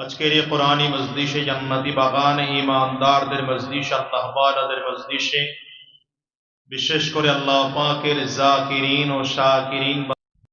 اچکری قرآنی مزدیش جنتی باغان ایماندار در مزدیش اللہ بارا در مزدیش بشش کر اللہ پاکر زاکرین و شاکرین